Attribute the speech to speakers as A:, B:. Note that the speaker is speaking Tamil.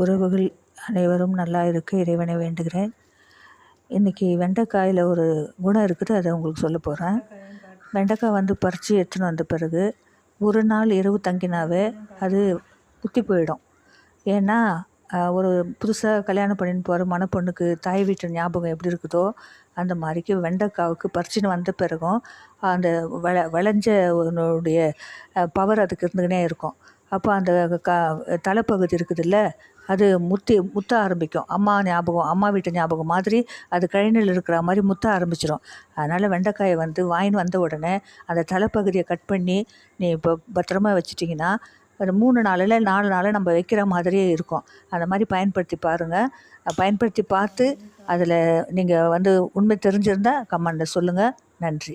A: உறவுகள் அனைவரும் நல்லா இருக்க இறைவனை வேண்டுகிறேன். இன்றைக்கி வெண்டைக்காயில் ஒரு குணம் இருக்குது அதை உங்களுக்கு சொல்ல போகிறேன் வெண்டைக்காய் வந்து பறித்து எடுத்துன்னு வந்த பிறகு ஒரு நாள் இரவு தங்கினாவே அது குத்தி போயிடும். ஏன்னா ஒரு புதுசாக கல்யாணம் பண்ணின்னு போகிற மணப்பொண்ணுக்கு தாய் வீட்டு ஞாபகம் எப்படி இருக்குதோ அந்த மாதிரிக்கு வெண்டைக்காவுக்கு பறிச்சுன்னு வந்த பிறகும் அந்த விள விளைஞ்ச பவர் அதுக்கு இருந்துக்கினே இருக்கும். அப்போ அந்த க தலைப்பகுதி இருக்குதுல்ல அது முத்தி முத்த ஆரம்பிக்கும். அம்மா ஞாபகம் அம்மா வீட்டு ஞாபகம் மாதிரி அது கழனியில் இருக்கிற மாதிரி முத்த ஆரம்பிச்சிடும் அதனால் வெண்டைக்காயை வந்து வாங்கின்னு வந்த உடனே அந்த தலைப்பகுதியை கட் பண்ணி நீ இப்போ பத்திரமா வச்சிட்டிங்கன்னா ஒரு மூணு நாளில் நாலு நாளில் நம்ம வைக்கிற மாதிரியே இருக்கும். அந்த மாதிரி பயன்படுத்தி பாருங்கள் பயன்படுத்தி பார்த்து அதில் நீங்கள் வந்து உண்மை தெரிஞ்சிருந்தால் கமெண்டில் சொல்லுங்கள் நன்றி.